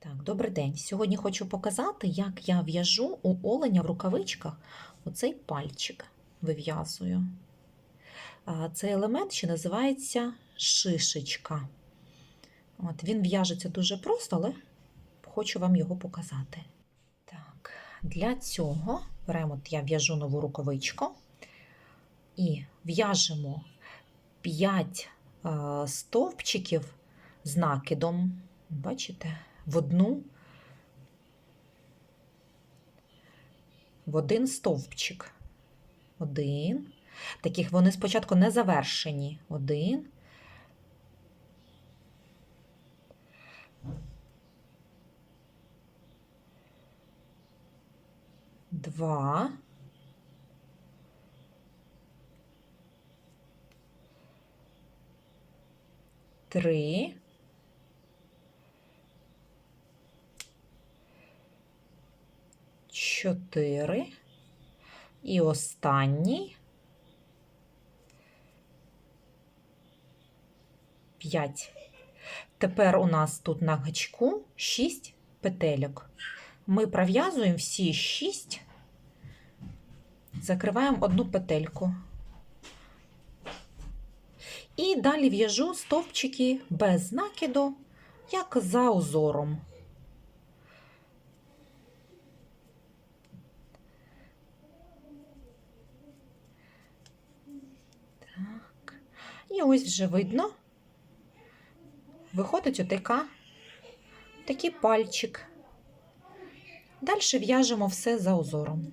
Так, добрий день. Сьогодні хочу показати, як я в'яжу у оленя в рукавичках оцей пальчик вив'язую. Цей елемент ще називається шишечка. От, він в'яжеться дуже просто, але хочу вам його показати. Так, для цього беремо, я в'яжу нову рукавичку і в'яжемо 5 е, стовпчиків з накидом. Бачите? В одну в один стовпчик. Один. Таких вони спочатку не завершені. Один. Два. Три. Чотири. І останній. П'ять. Тепер у нас тут на гачку 6 петельок. Ми пров'язуємо всі 6, закриваємо одну петельку. І далі в'яжу стовпчики без накиду, як за узором. Так. І ось вже видно, виходить отака, такий пальчик. Далі в'яжемо все за узором.